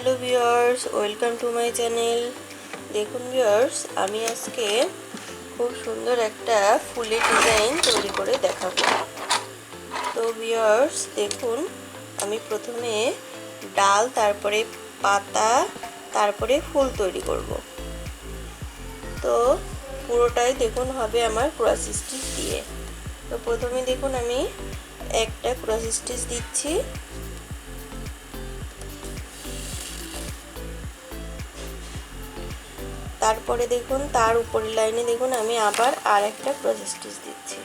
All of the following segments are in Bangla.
Hello viewers, welcome to my channel. দেখুন ভিউয়ার্স, আমি আজকে খুব সুন্দর একটা ফুলের ডিজাইন তৈরি করে দেখাবো। তো ভিউয়ার্স, দেখুন, আমি প্রথমে ডাল, তারপরে পাতা, তারপরে ফুল তৈরি করব। তো পুরোটাই দেখুন হবে আমার ক্রস স্টিচ দিয়ে। তো প্রথমে দেখুন আমি একটা ক্রস স্টিচ দিচ্ছি। তারপরে দেখুন, তার উপরের লাইনে দেখুন, আমি আবার আর একটা ক্রস স্টিচ দিচ্ছি।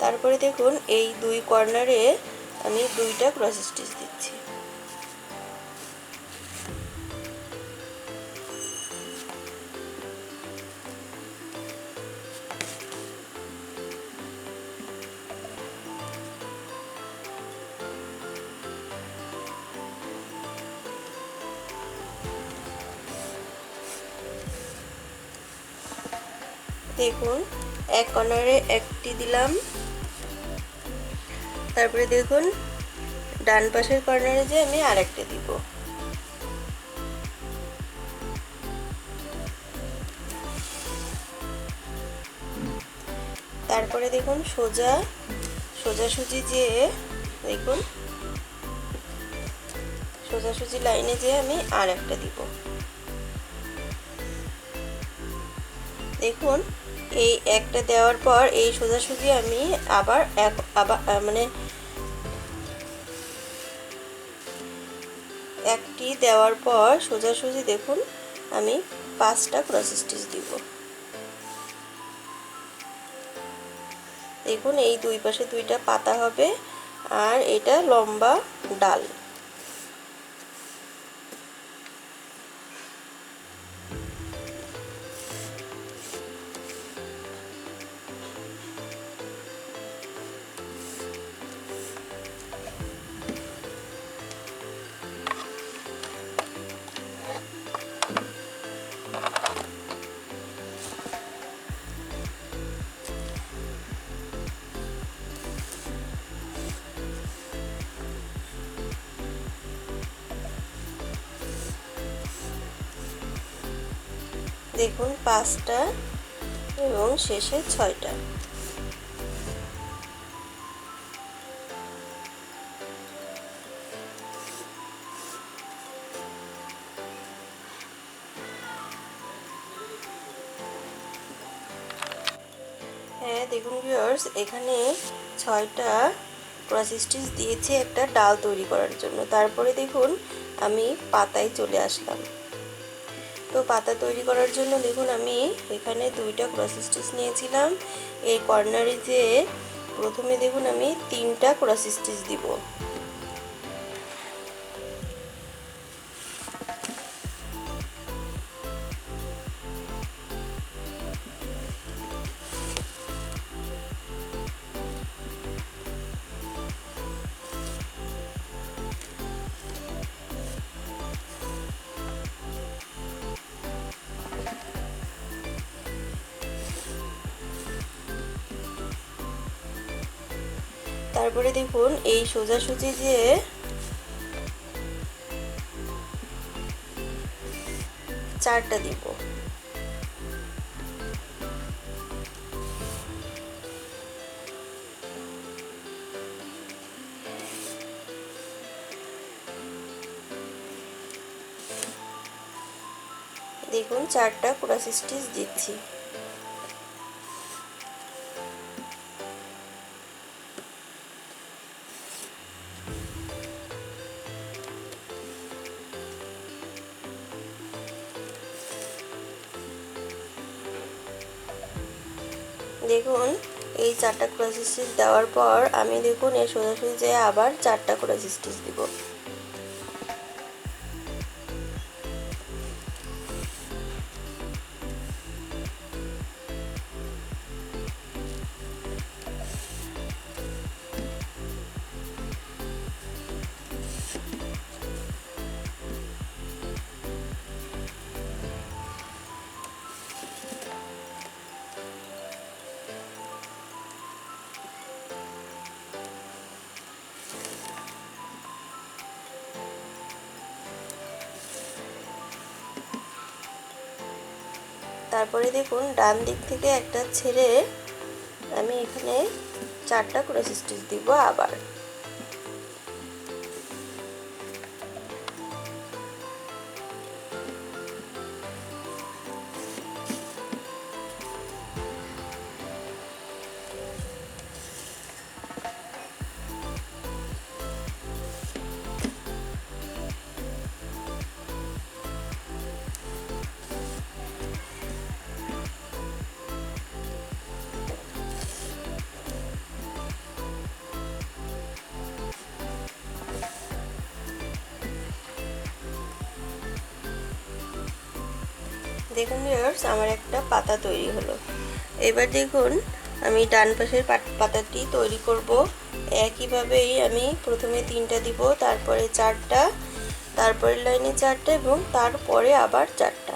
তারপরে দেখুন, এই দুই কর্নারে আমি দুইটা ক্রস স্টিচ দিচ্ছি। দেখুন, এক কর্নারে একটি দিলাম। তারপরে দেখুন, ডান পাশের কর্নারে যে আমি আর একটা দিব। তারপরে দেখুন, সোজা সোজাসুজি যে, দেখুন সোজাসুজি লাইনে যে আমি আর একটা দিব। দেখুন, এই একটা দেওয়ার পর এই সোজাসুজি আমি আবার এক, আবার মানে একটি দেওয়ার পর সোজাসুজি দেখুন, আমি পাঁচটা ক্রস স্টিচ দিব। দেখুন, এই দুই পাশে দুইটা পাতা হবে, আর এটা লম্বা ডাল। দেখুন পাঁচটা এবং শেষে ছয়টা। হ্যাঁ দেখুন ভিউয়ার্স, এখানে ছয়টা ক্রস স্টিচ দিয়েছি একটা ডাল তৈরি করার জন্য। তারপরে দেখুন, আমি পাতায় চলে আসলাম। তো পাতা তৈরি করার জন্য দেখুন আমি এখানে দুইটা ক্রস স্টিচ নিয়েছিলাম। এই কর্নারে যে প্রথমে দেখুন আমি তিনটা ক্রস স্টিচ দিব। তারপরে দেখুন এই সোজাসুজি যে চারটা দিব। দেখুন চারটা ক্রস স্টিচ দিচ্ছি। দেখুন এই চারটা স্টিচ দেওয়ার পর আমি দেখুন এর সোজাসুজি আবার চারটা স্টিচ দিব। দেখুন ডান দিক থেকে একটা ছেড়ে আমি এখানে চারটা করে স্টিচ দিব আবার। দেখুন ভিউয়ার্স আমার একটা পাতা তৈরি হলো। এবার দেখুন, আমি ডান পাশের পাতাটি তৈরি করব। একইভাবেই আমি প্রথমে তিনটা দিব, তারপরে চারটা, তারপরের লাইনে চারটা এবং তারপরে আবার চারটা।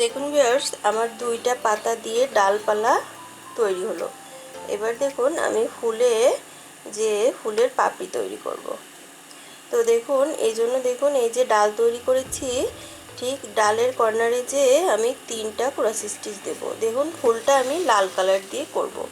দেখুন ভিউয়ার্স আমার দুইটা পাতা দিয়ে ডালপালা তৈরি হলো। এবার দেখুন আমি ফুলে যে ফুলের পাপড়ি তৈরি করব। তো দেখুন, এই জন্য দেখুন এই যে ডাল তৈরি করেছি, ঠিক ডালের কর্নারে যে আমি তিনটা ক্রস দেবো দেখুন, ফুলটা আমি লাল কালার দিয়ে করব।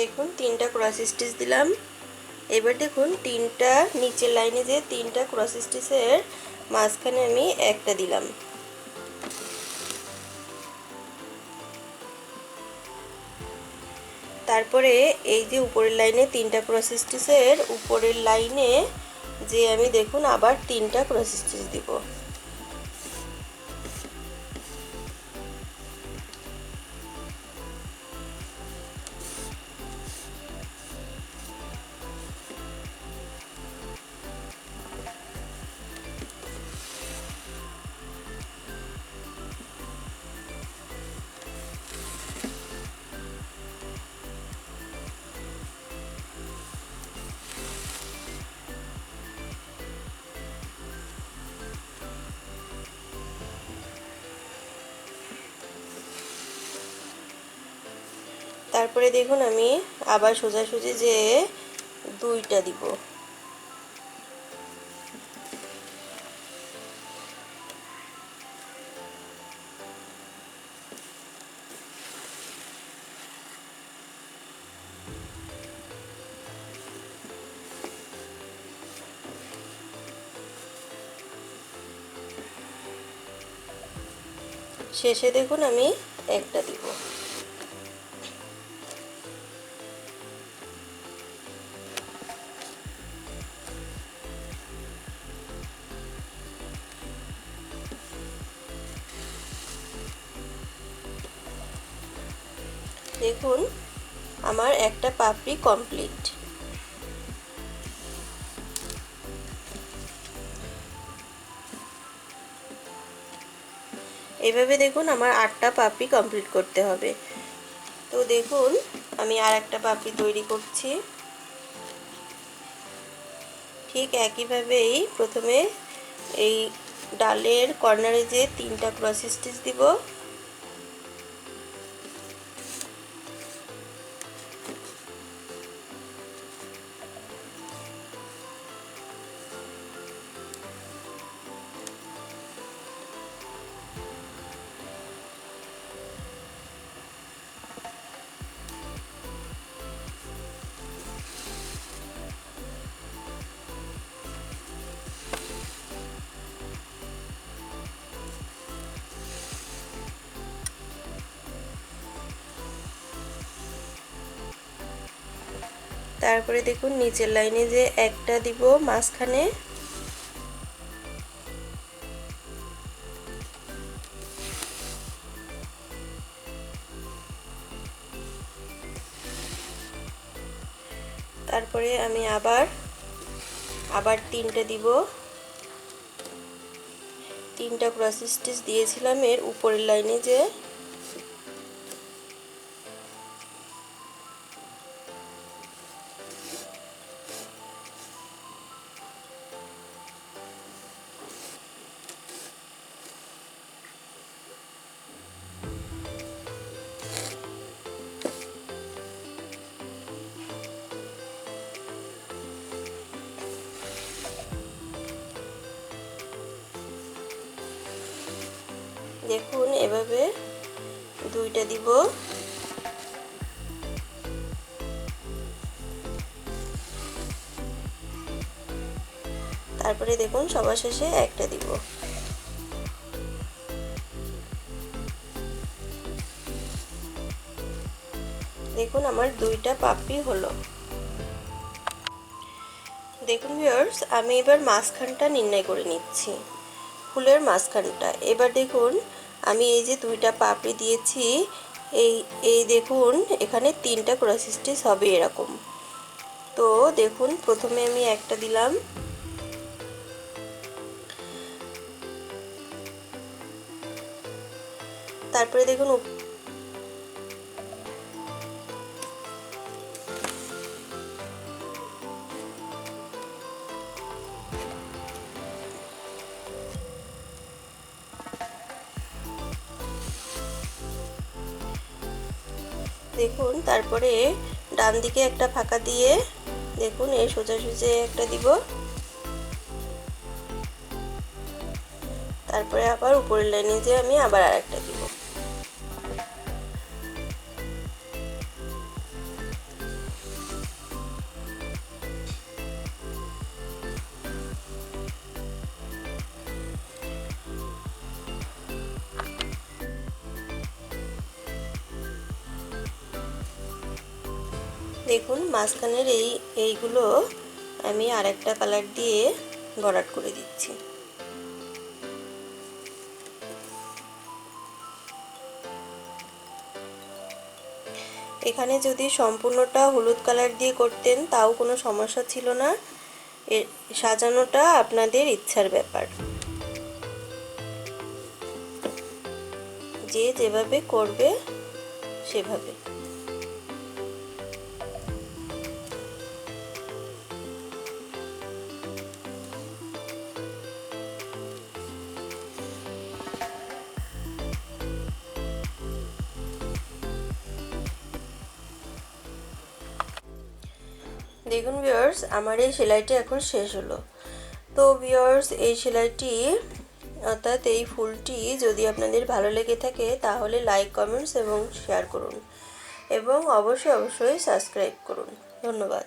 দেখুন, তিনটা ক্রস স্টিচ দিলাম। এবার দেখুন, তিনটা, নিচের লাইনে যে তিনটা ক্রস স্টিচের মাঝখানে আমি একটা দিলাম। তারপরে এই যে উপরের লাইনে তিনটা ক্রস স্টিচের উপরের লাইনে যে আমি দেখুন, আবার তিনটা ক্রস স্টিচ দিব। তারপরে দেখুন আমি আবার সোজাসুজি যে দুইটা দিব। শেষে দেখুন আমি একটা দিব। পাপড়ি কমপ্লিট এইভাবে দেখুন আমার আটটা পাপড়ি কমপ্লিট করতে হবে। তো দেখুন, আমি আর একটা পাপড়ি তৈরি করছি। ঠিক একইভাবেই প্রথমে এই ডালের কর্নারে যে তিনটা ক্রস স্টিচ দিব তারপরে দেখুন নিচের লাইনে যে একটা দিব মাঝখানে। তারপরে আমি আবার আবার তিনটে দিব। তিনটা ক্রস স্টিচ দিয়েছিলাম এর উপরের লাইনে যে দেখুন, এভাবে দুইটা দিব। তারপরে দেখুন, সবার শেষে একটা দিব। দেখুন, আমার দুইটা পাপড়ি হলো। দেখুন ভিউয়ার্স আমি এবার মাঝখানটা নির্ণয় করে নিচ্ছি। ফুলের মাঝখানটা। এবার দেখুন আমি এই যে দুইটা পাপড়ি দিয়েছি, এই এই দেখুন, এখানে তিনটা ক্রস স্টিচ হবে এরকম। তো দেখুন, প্রথমে আমি একটা দিলাম। তারপরে দেখুন দেখুন, তারপরে ডান দিকে একটা ফাঁকা দিয়ে দেখুন, এই সোজা সুজে একটা দিব। তারপরে আবার উপরের লাইনে যে আমি আবার দিব দেখুন, মাঝখানের এই, এইগুলো আমি আরেকটা কালার দিয়ে ভরাট করে দিচ্ছি। এখানে যদি সম্পূর্ণটা হলুদ কালার দিয়ে করতেন, তাও কোনো সমস্যা ছিল না। সাজানোটা আপনাদের ইচ্ছার ব্যাপার। যে যেভাবে করবে, সেভাবে। দেখুন ভিওর্স আমার এই সেলাইটি এখন শেষ হলো। তো ভিওর্স এই সেলাইটি, অর্থাৎ এই ফুলটি যদি আপনাদের ভালো লেগে থাকে, তাহলে লাইক কমেন্টস এবং শেয়ার করুন। এবং অবশ্যই অবশ্যই সাবস্ক্রাইব করুন। ধন্যবাদ।